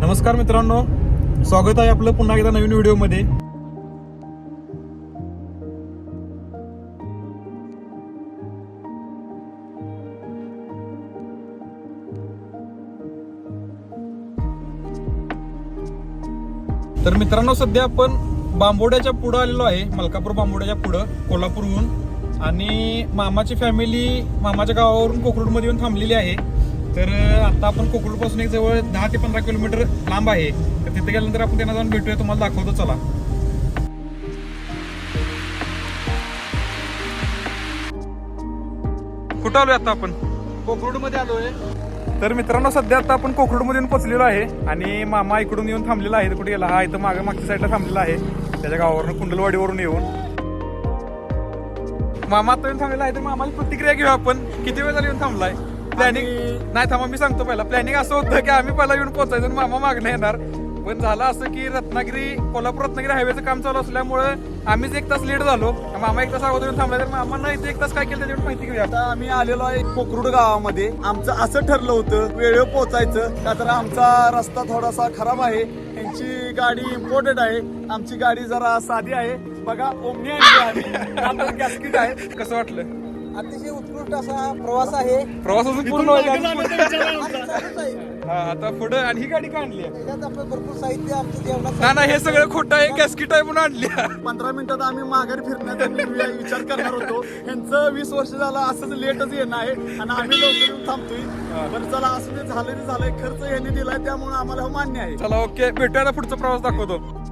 नमस्कार मित्रांनो स्वागत आहे आपलं पुन्हा एकदा नवीन व्हिडिओमध्ये. तर मित्रांनो सध्या आपण बांबोड्याच्या पुढं आलेलो आहे मलकापूर बांबोड्याच्या पुढं कोल्हापूरहून. आणि मामाची फॅमिली मामाच्या गावावरून कोकरूडमध्ये येऊन थांबलेली आहे. तर आता आपण कोकरूडपासून एक जवळ दहा ते पंधरा किलोमीटर लांब आहे. तर तिथे गेल्यानंतर आपण त्यांना जाऊन भेटूया तुम्हाला दाखवतो चला. कुठं आलोय आता आपण? कोकरूडमध्ये आलोय. तर मित्रांनो सध्या आता आपण कोकरूडमध्ये येऊन पोहोचलेलो आहे आणि मामा इकडून येऊन थांबलेला आहे. कुठे गेला? हा इथं मागे मागच्या साईडला थांबलेला आहे. त्याच्या गावावरून कुंडलवाडीवरून येऊन. मामा आता येऊन थांबलेला आहे तर मामाची प्रतिक्रिया घेऊ आपण. किती वेळ झाला येऊन थांबलाय? प्लॅनिंग नाही थांबा मी सांगतो पहिला. प्लॅनिंग असं होतं की आम्ही पहिला येऊन पोहोचायचं आणि मामा मागणं येणार. पण झालं असं की रत्नागिरी कोल्हापूर रत्नागिरी हायवेचं काम चालू असल्यामुळे आम्हीच एक तास लेट झालो. मामा एक तास अगोदर येऊन थांबला तर मामा इथे एक तास काय केलं त्याच्यावर माहिती घेऊया. आता आम्ही आलेलो आहे कोकरूड गावामध्ये. आमचं असं ठरलं होतं वेळेवर पोहोचायचं. का तर आमचा रस्ता थोडासा खराब आहे. यांची गाडी इम्पोर्टेड आहे. आमची गाडी जरा साधी आहे. बघा ओमनी गॅसकीट आहे. कसं वाटलं? अतिशय उत्कृष्ट असा प्रवास आहे. प्रवास अजून पूर्ण व्हायचा आहे. आणि चालूच आहे. हा, आता पुढे आणि ही गाडी का आणली? आहे? त्याच्यात आपलं भरपूर साहित्य आमचं जेवणाचं ना ना हे सगळं खोटं आहे गॅसकिट आहे म्हणून आणली. पंधरा मिनिटात आम्ही माघारी फिरण्याचा मी वि- विचार करणार होतो. यांचं वीस वर्ष झालं असंच लेटच येणं आहे. आणि आम्ही लवकर येऊन थांबतोय. बरं चला असं ते झालं ते झालंय. खर्च यांनी दिलाय त्यामुळे आम्हाला हे मान्य आहे. चला ओके. भेटूया आता पुढचा प्रवास दाखवतो.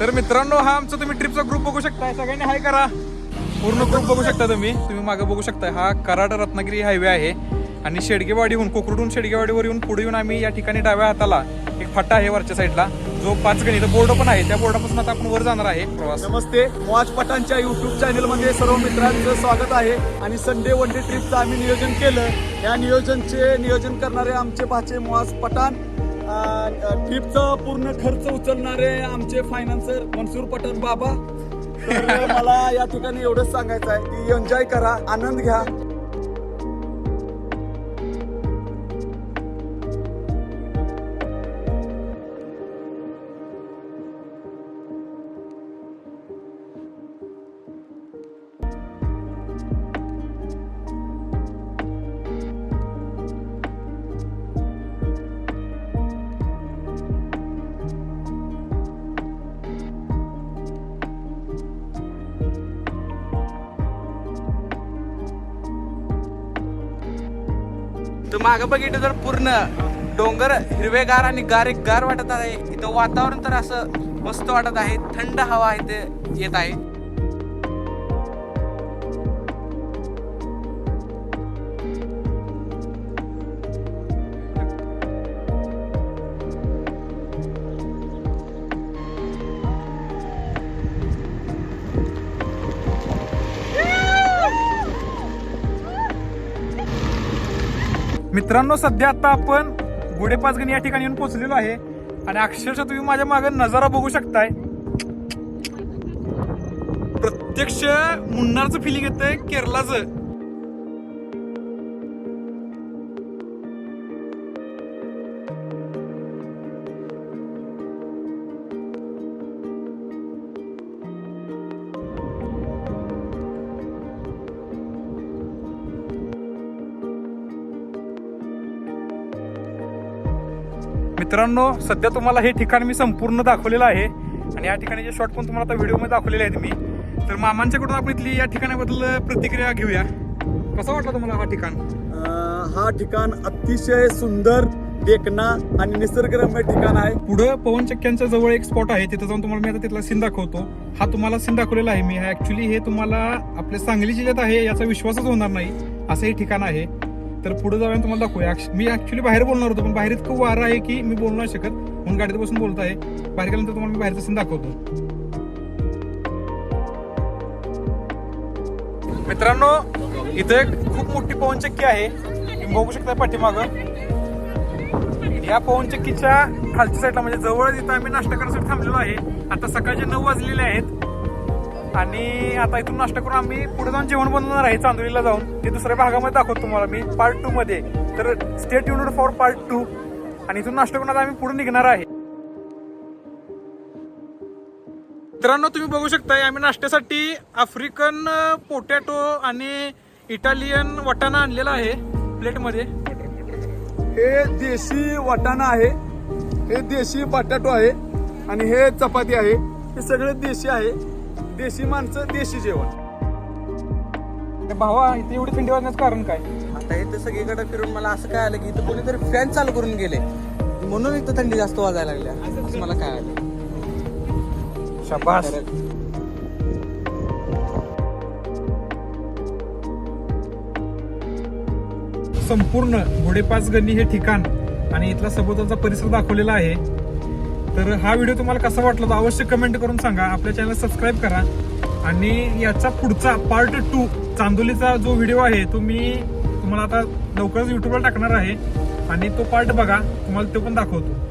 तर मित्रांनो हा आमचा तुम्ही ट्रिपचा ग्रुप बघू शकताय. सगळ्यांनी हाय करा. पूर्ण ग्रुप बघू शकता तुम्ही. तुम्ही मागे बघू शकता हा कराड रत्नागिरी हायवे आहे. आणि शेडगेवाडीहून कोकरूडून शेडगेवाडीवर येऊन पुढे येऊन आम्ही या ठिकाणी डाव्या हाताला एक फट्टा आहे वरच्या साईडला जो पाच गणी बोर्ड पण आहे. त्या बोर्डापासून आता आपण वर जाणार आहे. प्रवास. नमस्ते. मॉज पठाणच्या युट्यूब चॅनलमध्ये सर्व मित्रांचं स्वागत आहे. आणि संडे वन डे ट्रिपचं आम्ही नियोजन केलं. या नियोजनचे नियोजन करणारे आमचे भाचे मॉज पठाण. ट्रिपचा पूर्ण खर्च उचलणारे आमचे फायनान्सर मनसूर पठाण बाबा. तर मला या ठिकाणी एवढंच सांगायचं आहे की एन्जॉय करा आनंद घ्या. तर मागं बघितलं तर पूर्ण डोंगर हिरवेगार आणि गारीक गार वाटत आहे. इथं वातावरण तर असं मस्त वाटत आहे. थंड हवा इथे येत आहे. मित्रांनो सध्या आता आपण गुढे पाचगणी या ठिकाणी येऊन पोहोचलेलो आहे. आणि अक्षरशः तुम्ही माझ्या मागे नजारा बघू शकताय. प्रत्यक्ष मुन्नारचं फिलिंग येतंय केरलाचं. मित्रांनो सध्या तुम्हाला हे ठिकाण मी संपूर्ण दाखवलेलं आहे आणि या ठिकाणी जे शॉर्ट पण तुम्हाला आता व्हिडिओमध्ये दाखवलेले आहेत मी. तर मामांच्याकडून आपण इथली या ठिकाणाबद्दल प्रतिक्रिया घेऊया. कसा वाटला तुम्हाला हा ठिकाण? हा ठिकाण अतिशय सुंदर देखणा आणि निसर्गरम्य ठिकाण आहे. पुढं पवन चक्क्यांच्या जवळ एक स्पॉट आहे. तिथं जाऊन तुम्हाला मी आता तिथला सीन दाखवतो. हा तुम्हाला सीन दाखवलेला आहे मी. ऍक्च्युली हे तुम्हाला आपल्या सांगली जिल्ह्यात आहे याचा विश्वासच होणार नाही. असं हे ठिकाण आहे. तर पुढे जाऊन तुम्हाला दाखवूया मी ऍक्च्युली बाहेर बोलणार होतो पण बाहेर इतकं वारं आहे की मी बोलू नाही शकत. म्हणून गाडीत बसून बोलत आहे बाहेर गेल्यानंतर तुम्हाला मी बाहेरचं सीन दाखवतो. मित्रांनो इथं एक खूप मोठी पवनचक्की आहे. तुम्ही बघू शकता पाठीमागं. या पवनचक्कीच्या खालच्या साईडला म्हणजे जवळच इथं आम्ही नाश्ता करण्यासाठी थांबलेलो आहे. आता सकाळचे नऊ वाजलेले आहेत. आणि आता इथून नाश्ता करून आम्ही पुढे जाऊन जेवण बनवणार आहे चांदोलीला जाऊन. ते दुसऱ्या भागामध्ये दाखवतो तुम्हाला मी पार्ट टू मध्ये. तर state unit for part two आणि इथून नाश्ता करून आता आम्ही पुढे निघणार आहे. मित्रांनो तुम्ही बघू शकताय आम्ही नाश्त्यासाठी आफ्रिकन पोटॅटो आणि इटालियन वटाणा आणलेला आहे प्लेटमध्ये. हे देशी वाटाणा आहे. हे देशी बटाटो आहे. आणि हे चपाती आहे. हे सगळे देशी आहे. देशी माणसं देशी जेवण. भावा इथे एवढी थंडी वाजण्याचं कारण काय? आता इथं सगळीकडे फिरून मला असं काय आलं की इथं कोणीतरी फॅन चालू करून गेले. म्हणून इथं थंडी जास्त वाजायला लागल्या. असं मला काय आलं? शाबास. संपूर्ण घोडेपाच गणी हे ठिकाण आणि इथला सभोवतालचा परिसर दाखवलेला आहे. तर हा व्हिडिओ तुम्हाला कसा वाटला तर अवश्य कमेंट करून सांगा. आपल्या चॅनल सबस्क्राईब करा. आणि याचा पुढचा पार्ट टू चांदोलीचा जो व्हिडिओ आहे तो मी तुम्हाला आता लवकरच युट्यूबला टाकणार आहे. आणि तो पार्ट बघा. तुम्हाला तो पण दाखवतो.